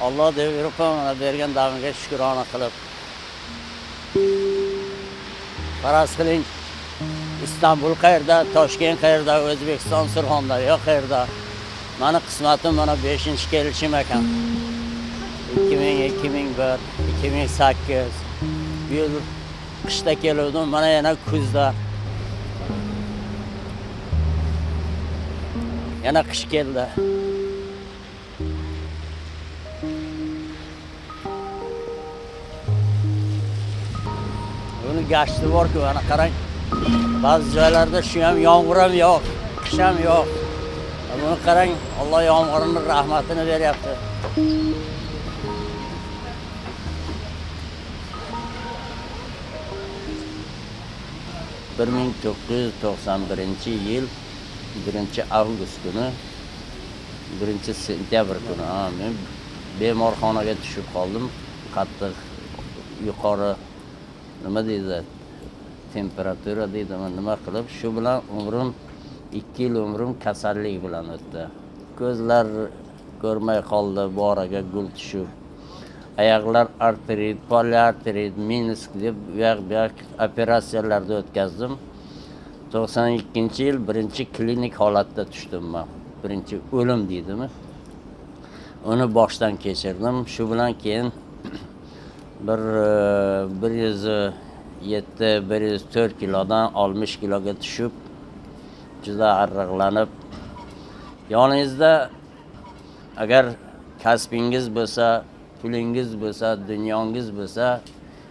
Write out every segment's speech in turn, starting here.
Allah devir bana bergen davranışa şükür ana kılıp. Paras kılın. İstanbul qayerda, Toshkent qayerda, O'zbekiston Surxonda, yo qayerda. Mani qismatim mana 5-kelishim ekan. 2000, 2001, 2008. Bu yil qishda keluvdim, mana yana kuzda. Yana qish keldi. geçti var ki bana karang. Bazı yerlerde şu an yağmurum yok, kışam yok. Bunu karang Allah yağmurunun rahmetini ver yaptı. Bir ming to'qqiz yuz to'qson birinchi yil birinchi avgust kuni birinchi sentyabr kuni men bemorxonaga tushib qoldim qattiq yuqori nima deydi temperatura deydimi nima qilib shu bilan umrim ikki yil umrim kasallik bilan o'tdi. Ko'zlar ko'rmay qoldi boraga gul tushib. Oyoqlar arterit poliarterit minsk deb u yoq bu yoq operatsiyalarni o'tkazdim. To'qson ikkinchi yil birinchi klinik holatda tushdim man. Birinchi o'lim deydimi? Uni boshdan kechirdim. Shu bilan keyin bir e, bir yuz yetti bir yuz to'rt kilodan oltmish kiloga tushib juda arriqlanib yoningizda agar kasbingiz bo'lsa pulingiz bo'lsa dunyongiz bo'lsa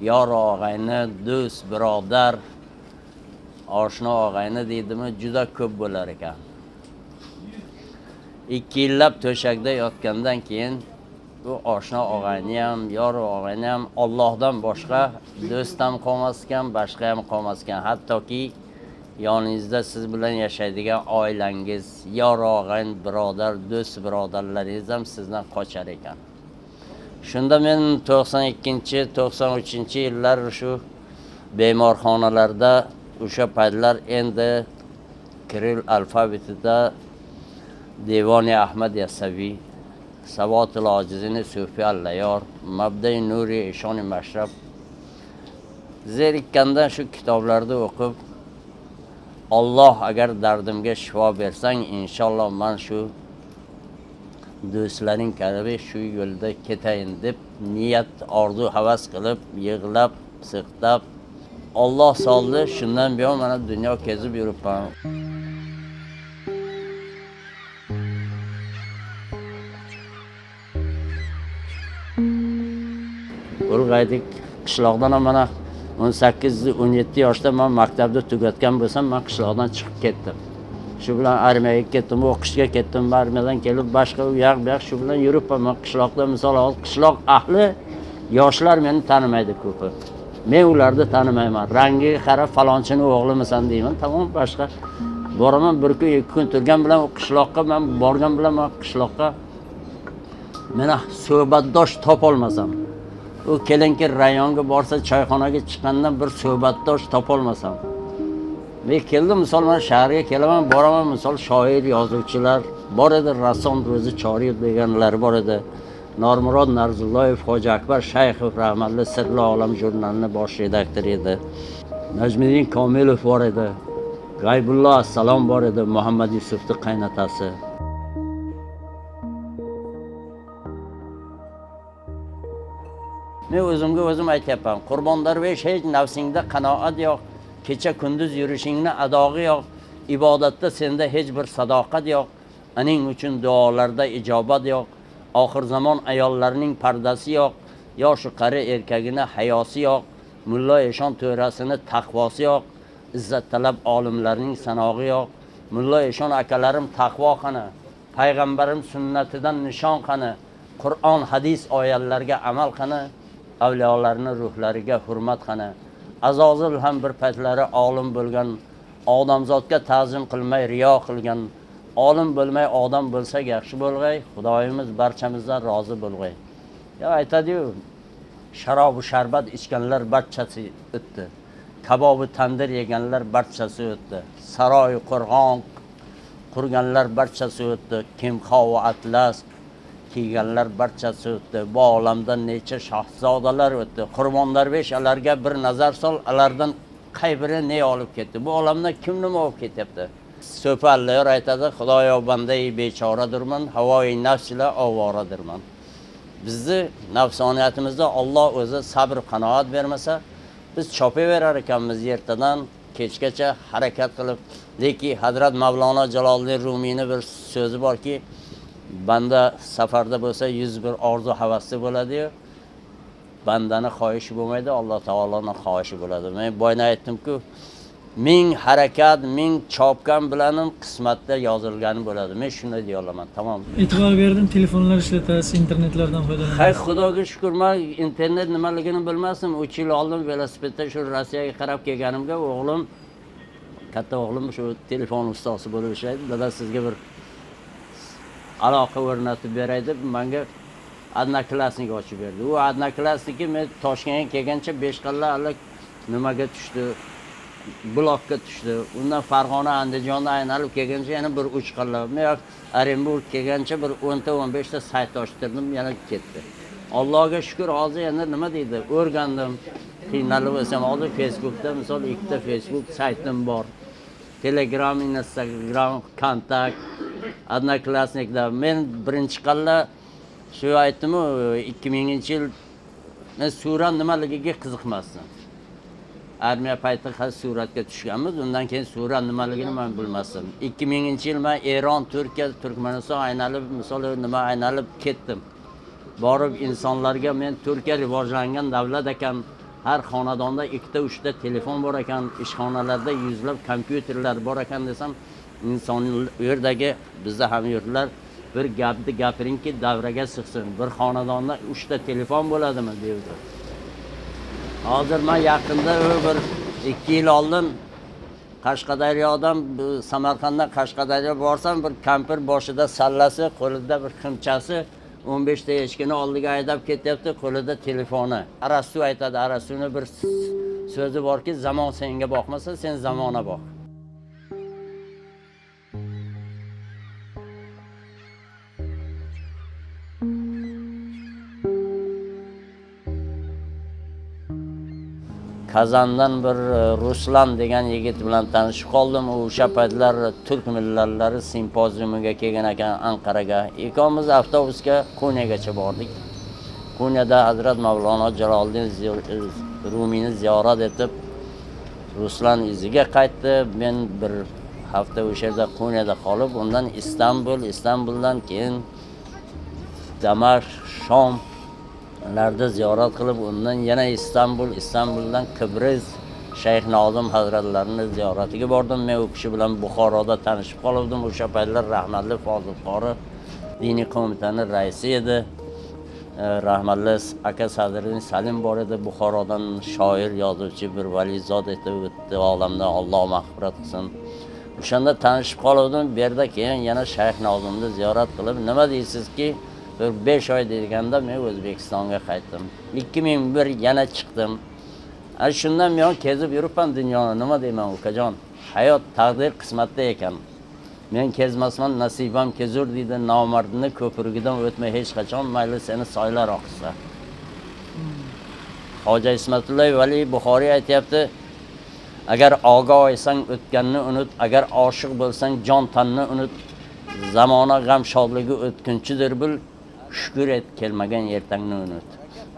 yor og'ayni do'st birodar oshna og'ayni deydimi juda ko'p bo'lar ekan. Ikki yillab to'shakda yotgandan keyin bu oshna og'ayni ham yor og'ayni ham ollohdan boshqa do'st ham qolmas ekan boshqa ham qolmas ekan hattoki yoningizda siz bilan yashaydigan oilangiz yor og'ayn birodar do'st birodarlaringiz ham sizdan qochar ekan. Shunda men to'qson ikkinchi to'qson uchinchi yillar shu bemorxonalarda o'sha paytlar endi kirill alfabetida devoni ahmad yasaviy savotil ojizini sufi allayor mabdai nuri eshoni mashrab zerikkanda shu kitoblarni o'qib olloh agar dardimga shifo bersang inshaalloh man shu do'stlaring kabi shu yo'lda ketayin deb niyat orzu havas qilib yig'lab siqtab olloh soldi shundan buyon mana dunyo kezib yuribman ulg'aydik qishloqdan ham mana o'n sakkiz o'n yetti yoshda man maktabni tugatgan bo'lsam man qishloqdan chiqib ketdim. Shu bilan armiyaga ketdim o'qishga ketdim armiyadan kelib boshqa u yoq bu yoq shu bilan yuribman man qishloqda misol hozir qishloq ahli yoshlar meni tanimaydi ko'pi. Men ularni tanimayman. Rangiga qarab falonchini o'g'limisan deyman tamom boshqa boraman. Bir kun ikki kun turgan bilan u qishloqqa man borgan bilan man qishloqqa meni suhbatdosh topolmasam. U kelinki rayonga borsa choyxonaga chiqqanda bir suhbatdosh topolmasam. Men keldim misol mana shaharga kelaman boraman. Misol shoir yozuvchilar bor edi rassom ro'zi choriyev deganlar bor edi. Normurod narzulloyev hoji akbar shayxov rahmatli sirli olam jurnalini bosh redaktori edi. Najmiddin komilov bor edi. G'aybullo assalom bor edi. Muhammad yusufni qaynotasi men o'zimga o'zim aytyapman qurbon darvesh hech nafsingda qanoat yo'q kecha kunduz yurishingni adog'i yo'q ibodatda senda hech bir sadoqat yo'q aning uchun duolarda ijobat yo'q oxir zamon ayollarining pardasi yo'q yoshu qari erkagini hayosi yo'q mullo eshon to'rasini taqvosi yo'q izzattalab olimlarning sanog'i yo'q mullo eshon akalarim taqvo qani payg'ambarim sunnatidan nishon qani qur'on hadis oyatlarga amal qani avliyolarni ruhlariga hurmat qani. Azozil ham bir paytlari olim bo'lgan odamzodga ta'zim qilmay riyo qilgan olim bo'lmay odam bo'lsak yaxshi bo'lg'ay xudoyimiz barchamizdan rozi bo'lg'ay. Yo aytadiyu sharobu sharbat ichganlar barchasi o'tdi. Kabobi tandir yeganlar barchasi o'tdi. Saroy qo'rg'on qurganlar barchasi o'tdi. Kimxo atlas kiyganlar barchasi o'tdi. Bu olamdan necha shohzodalar o'tdi. Qurbonlar besh alarga bir nazar sol alardan qay biri ne olib ketdi? Bu olamdan kim nima olib ketyapti? So'pallar aytadi xudoyo banday bechoradirman havoyi nafs ila ovoradirman bizni nafsoniyatimizda olloh o'zi sabr qanoat bermasa biz chopaverar ekanmiz ertadan kechgacha harakat qilib. Lekin hazrat mavlono jaloliddin rumiyni bir so'zi borki banda safarda bo'lsa yuz bir orzu havasli bo'ladiyu bandani xohishi bo'lmaydi alloh taoloni xohishi bo'ladi. Men boyna aytdimku ming harakat ming chopgan bilanim qismatda yozilgani bo'ladi. Men shunday deya olaman tamom e'tibor berdim telefonlar ishlatasiz internetlardan hay foydalanasiz xudoga shukur man internet nimaligini bilmasdim uch yil oldin velosipedda shu rossiyaga qarab kelganimga o'g'lim katta o'g'lim shu telefon ustozi bo'lib ishlaydi. Dada sizga bir aloqa o'rnatib beray deb manga одноклассник ochib berdi. U одноклассники men toshkentga kelgancha beshqalla alla nimaga tushdi blokka tushdi. Undan farg'ona andijonni aylanib kelgancha yana bir uch qalla. Men orenburg kelgancha bir o'nta o'n beshta sayt ochtirdim yana ketdi. Allohga shukur hozir endi nima deydi? O'rgandim qiynalib o'lsam hozir facebookda misol ikkita facebook saytim bor. Telegram instagram kontakt одноклассникda men birinchi qalla shu aytdimu ikki minginchi yil men surat nimaligiga qiziqmasdim armiya payti hali suratga tushganmiz undan keyin surat nimaligini man bilmasdim ikki minginchi yil man eron turkiya turkmaniston aylanib misol nima aylanib ketdim borib insonlarga men turkiya rivojlangan davlat ekan har xonadonda ikkita uchta telefon bor ekan ishxonalarda yuzlab kompyuterlar bor ekan desam inson u yerdagi bizda hamyurtlar bir gapni gapiringki davraga sig'sin bir xonadonda uchta telefon bo'ladimi devdi hozir man yaqinda bir ikki yil oldin qashqadaryodan samarqanddan qashqadaryo borsam bir kampir boshida sallasi qo'lida bir ximchasi o'n beshta echkini oldiga haydab ketyapti qo'lida telefoni arastu aytadi arastuni bir so'zi borki zamon senga boqmasa sen zamona boq kazandan bir e, ruslan degan yigit bilan tanishib qoldim. U o'sha paytlar turk millatlari simpoziumiga kelgan ekan anqaraga. Ikkomiz avtobusga ko'nyagacha bordik. Konyada hazrat mavlono jaloliddin Ziyo- e, rumiyni ziyorat etib ruslan iziga qaytdi. Men bir hafta o'sha yerda konyada qolib undan istanbul istanbuldan keyin damashq shom larda ziyorat qilib undan yana istanbul istanbuldan kibris shayx nozim hazratlarini ziyoratiga bordim. Men u kishi bilan buxoroda tanishib qoluvdim. O'sha paytlar rahmatli fozil qori diniy qo'mitani raisi edi. Rahmatli aka sadriddin salim bor edi. Buxorodan shoir yozuvchi bir valizod etib o'tdi. Olamdan alloh mag'firat qilsin. O'shanda tanishib qoluvdim. Bu yerda keyin yana shayx nozimni ziyorat qilib nima deysizki bir besh oy deganda men o'zbekistonga qaytdim ikki ming bir yana chiqdim ana shundan buyon kezib yuribman dunyoni nima deyman ukajon hayot taqdir qismatda ekan men kezmasman nasibam kezur deydi nomardni ko'prigidan o'tma hech qachon mayli seni soylar oqsa hoji ismatullayev valiy buxoriy aytyapti agar ogoh olsang o'tganni unut agar oshiq bo'lsang jon tanni unut. Zamona g'am shodligi o'tkinchidir bil shukur et kelmagan ertangni unut.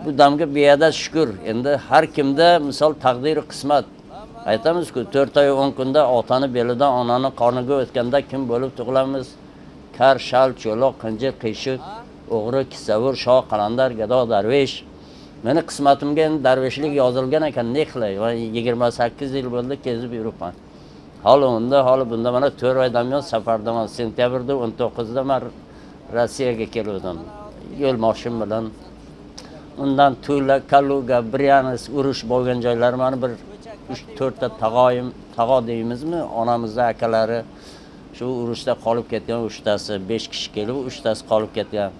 Bu damga beadad shukur endi har kimda misol taqdiri qismat. Aytamizku to'rt oy o'n kunda otani belidan onani qorniga o'tganda kim bo'lib tug'ilamiz? Kar shal cho'loq qinjir qiyshiq o'g'ri kissavur shoh qalandar gado darvesh. Meni qismatimga endi darveshlik yozilgan ekan ne qilay? Man yigirma sakkiz yil bo'ldi kezib yuribman. Holi unda holi bunda mana to'rt oydan buyon safardaman. Sentyabrda o'n to'qqizida man rossiyaga keluvdim. Yo'l moshin bilan undan tula kaluga bryansk urush bo'lgan joylar mani bir uch to'rtta tog'oyim tog'o deymizmi onamizni akalari shu urushda qolib ketgan uchtasi besh kishi kelib uchtasi qolib ketgan.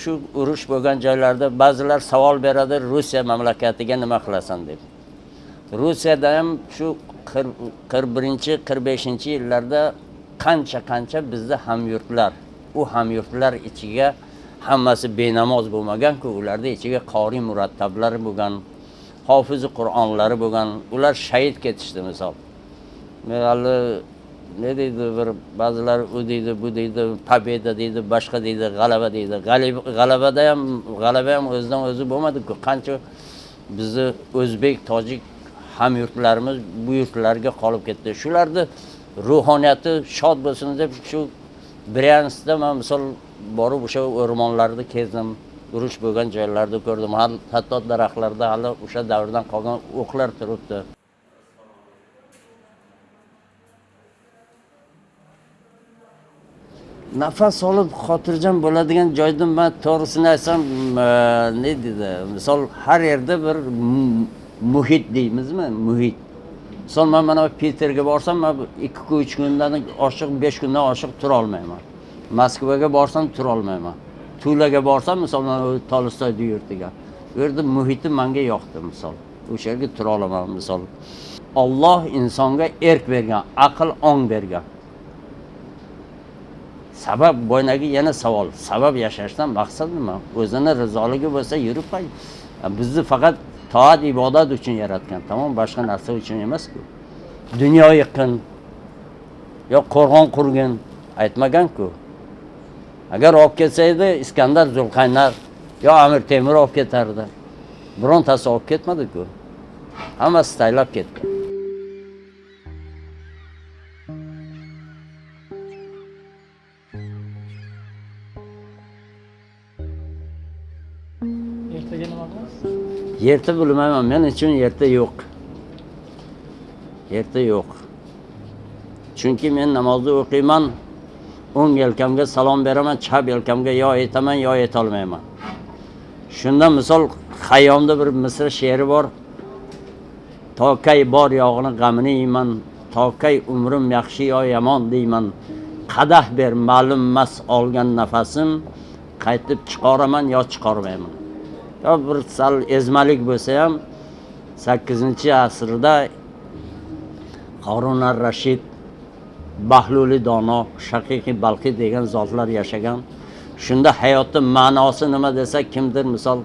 Shu urush bo'lgan joylarda ba'zilar savol beradi rusiya mamlakatiga nima qilasan deb rusiyada ham shu qirq birinchi qirq beshinchi yillarda qancha qancha bizni hamyurtlar u hamyurtlar ichiga hammasi benamoz bo'lmaganku ularni ichiga qoriy murattablar bo'lgan hofizi qur'onlari bo'lgan ular shahid ketishdi misol. Hali ne deydi bir ba'zilar u deydi bu deydi победа deydi boshqa deydi g'alaba deydi. G'alabada ham g'alaba ham o'zidan o'zi bo'lmadiku. Qancha bizni o'zbek tojik hamyurtlarimiz bu yurtlarga qolib ketdi. Shularni ruhoniyati shod bo'lsin deb shu bryanskda man misol borib o'sha o'rmonlarni kezdim urush bo'lgan joylarni ko'rdim hatto daraxtlarda hali o'sha davrdan qolgan o'qlar turibdi nafas olib xotirjam bo'ladigan joyda man to'g'risini aytsam e, ne deydi misol har yerda bir mu- muhit deymizmi muhit misol man mana peterga borsam kun uch kundan oshiq besh kundan oshiq turolmayman moskvaga borsam turolmayman tulaga borsam bu tolstoyni yurtiga u yerda muhiti manga yoqdi misol o'sha yerga tura olaman misol olloh insonga erk bergan aql ong bergan sabab boyagi yana savol. Sabab yashashdan maqsad nima? O'zini rizoligi bo'lsa yurib qo'y bizni faqat toat ibodat uchun yaratgan tamom boshqa narsa uchun emasku dunyo yiqqin yo qo'rg'on qurgin aytmaganku. Agar olib ketsa edi iskandar zulqaynar yo amir temur olib ketardi. Birontasi olib ketmadiku hammasi taylab ketdi. Yerda bilmayman, men uchun yerda yo'q. Yerda yo'q. Chunki men namozni o'qiyman, o'ng yelkamga salom beraman, chap yelkamga yo aytaman, yo aytolmayman. Shunda misol Xayyomda bir misr she'ri bor. Tokay bor yog'ini g'amini yeyman, tokay umrim yaxshi yo yomon deyman. Qadah ber ma'lum mas olgan nafasim, qaytib chiqaraman yo chiqarmayman. Yo bir sal ezmalik bo'lsa ham sakkizinchi asrda qorunar ar-Rashid, Bahluli dono, Shaqiqiy balqiy degan zotlar yashagan. Shunda hayotning ma'nosi nima desa kimdir misol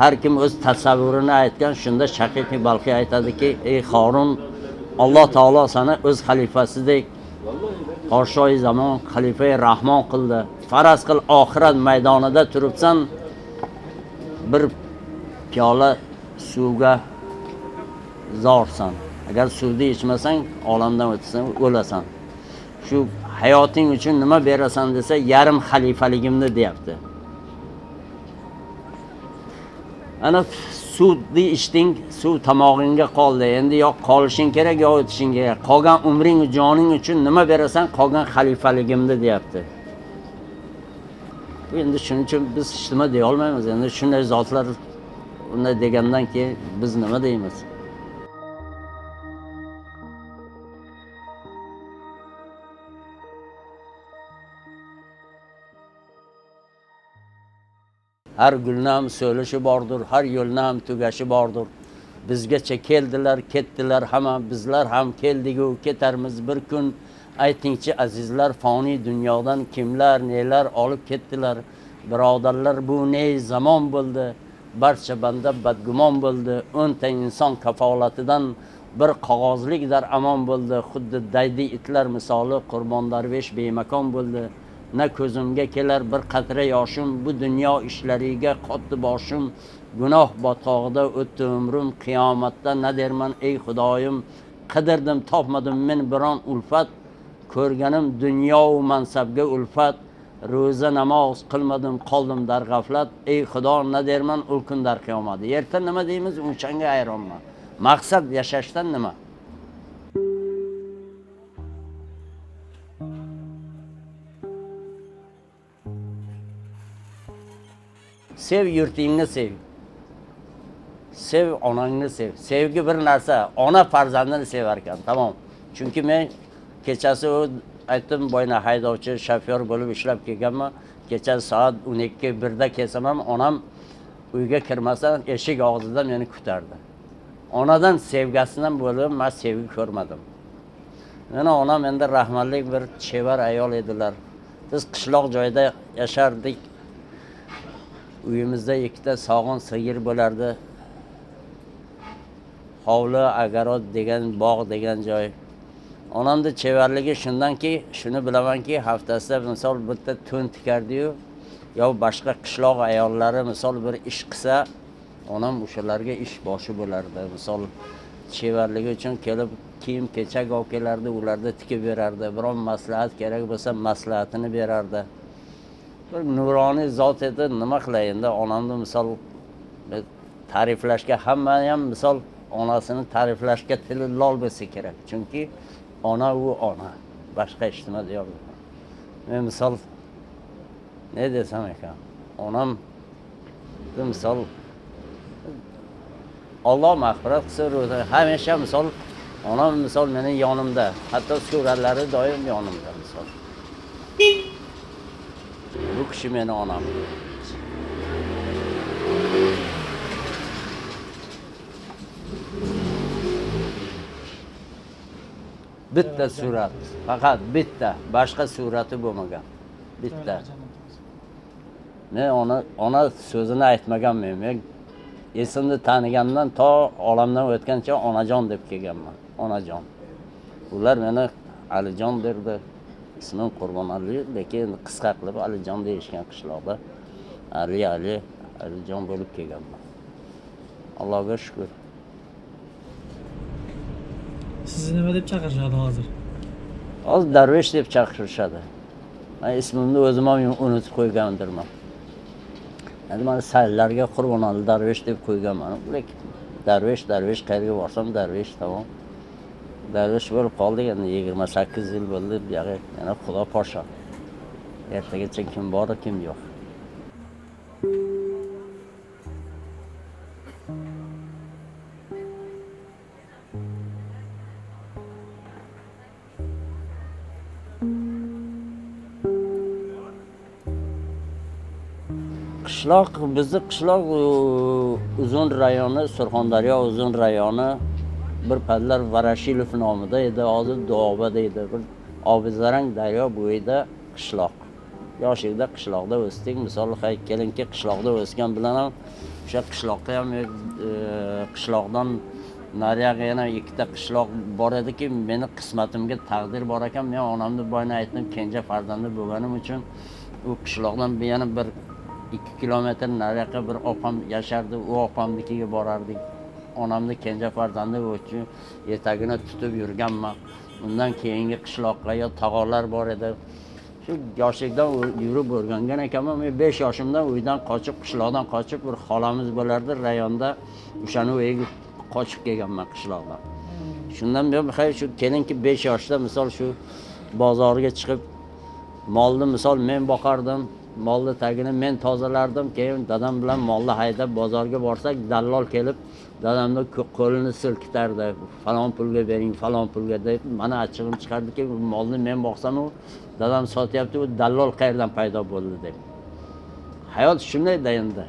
har kim o'z tasavvurini aytgan, shunda Shaqiqiy balqiy aytadiki, ey Harun, Alloh taolo seni o'z xalifasidek podshoyi zamon xalifai Rahmon qildi. Faraz qil oxirat maydonida turibsan, bir piyola suvga zorsan. Agar suvni ichmasang olamdan o'tasan o'lasan. Shu hayoting uchun nima berasan desa yarim xalifaligimni deyapti. Ana suvni ichding suv tomog'ingga qoldi. Endi yo qolishing kerak yo o'tishing kerak. Qolgan umring joning uchun nima berasan qolgan xalifaligimni deyapti. Endi shuning uchun biz hech nima deya olmaymiz endi shunday zotlar unday degandan keyin biz nima deymiz har gulni ham so'lishi bordir har yo'lni ham tugashi bordir bizgacha keldilar ketdilar hamma bizlar ham keldigu ketarmiz bir kun aytingchi azizlar foniy dunyodan kimlar nelar olib ketdilar? Birodarlar bu ne zamon bo'ldi? Barcha banda badgumon bo'ldi. O'nta inson kafolatidan bir qog'ozlik dar amon bo'ldi. Xuddi daydi itlar misoli qurbon darvesh bemakon bo'ldi. Na ko'zimga kelar bir qatra yoshim bu dunyo ishlariga qotdi boshim. Gunoh botqog'ida o'tdi umrim qiyomatda na derman ey xudoyim qidirdim topmadim men biron ulfat. Ko'rganim dunyo mansabga ulfat ro'za namoz qilmadim qoldim dar g'aflat. Ey xudo na derman? U kun dar qiyomat. Erta nima deymiz? O'shanga hayronman maqsad yashashdan nima? Sev yurtingni sev. Sev onangni sev. Sevgi bir narsa. Ona farzandini sevar ekan tamom chunki men kechasi u aytdim boyna haydovchi shofyor bo'lib ishlab kelganman kecha soat o'n ikki birda kelsam onam uyga kirmasdan eshik og'zida meni kutardi onadan sevgasidan bo'lib man sevgi ko'rmadim mana onam endi rahmatli bir chevar ayol edilar biz qishloq joyda yashardik uyimizda ikkita sog'in sigir bo'lardi. Hovli agarod degan bog' degan joy onamni chevarligi shundanki shuni bilamanki haftasida misol bitta to'n tikardiyu yo boshqa qishloq ayollari misol bir ish qilsa onam o'shalarga ish boshi bo'lardi. Misol chevarligi uchun kelib kiyim kechak olib kelardi ularni tikib berardi. Biron maslahat kerak bo'lsa maslahatini berardi. Bir nuroniy zot edi nima qilay endi? Onamni misol e, ta'riflashga hamma ham misol onasini ta'riflashga tili lol bo'lsa kerak. Chunki Ona bu ona. Başka işitmez yavrum. Ve misal ne desem ya? Onam misal Allah mağfiret kısır Hemşe misal ona misal benim yanımda. Hatta sureleri daim yanımda misal. Bu kişi benim anam. Bitta surat. Faqat bitta. Boshqa surati bo'lmagan. Bitta. Men ona ona so'zini aytmaganman men. Esimni tanigandan to olamdan o'tgancha onajon deb kelganman. Onajon. Ular meni alijon derdi. İsmim qurbonali lekin qisqa qilib alijon deyishgan qishloqda ali ali alijon bo'lib kelganman. Allohga shukur Sizni nima deb chaqirishadi hozir? hozir darvesh deb chaqirishadi man ismimni o'zim ham unutib qo'ygandirman endi mana sayillarga qurbonali darvesh deb qo'yganman lekin darvesh darvesh qayerga borsam darvesh tamom darvesh bo'lib qoldik endi yigirma sakkiz yil bo'ldi buyog'i yana xudo podsho ertagacha kim bor kim yo'q qishloq bizni qishloq uzun rayoni surxondaryo uzun rayoni bir paytlar varashilov nomida edi hozir duoba deydi. Bir obizarang daryo bo'yida qishloq. Yoshlikda qishloqda o'sdik misol kelinki qishloqda o'sgan bilan ham o'sha qishloqda ham e, qishloqdan nariyog'i yana ikkita qishloq bor ediki meni qismatimga taqdir bor ekan. Men onamni boyana aytdim kenja farzandi bo'lganim uchun u qishloqdan yana bir ikki kilometr nariyoqqa bir opam yashardi u opamnikiga borardik onamni kenja farzandi uchun etagini tutib yurganman undan keyingi qishloqqa yo tog'alar bor edi shu yoshlikdan yurib o'rgangan ekanman men besh yoshimdan uydan qochib qishloqdan qochib bir xolamiz bo'lardi rayonda o'shani uyiga qochib kelganman qishloqdan shundan buyon shu kelinki besh yoshda misol shu bozorga chiqib molni misol men boqardim molni tagini men tozalardim keyin dadam bilan molni haydab bozorga borsak dallol kelib dadamni qo'lini silkitardi. Falon pulga bering falon pulga deb mana achchig'im chiqardiki molni men boqsamu dadam sotyapti u dallol qayerdan paydo bo'ldi deb. Hayot shundayda endi.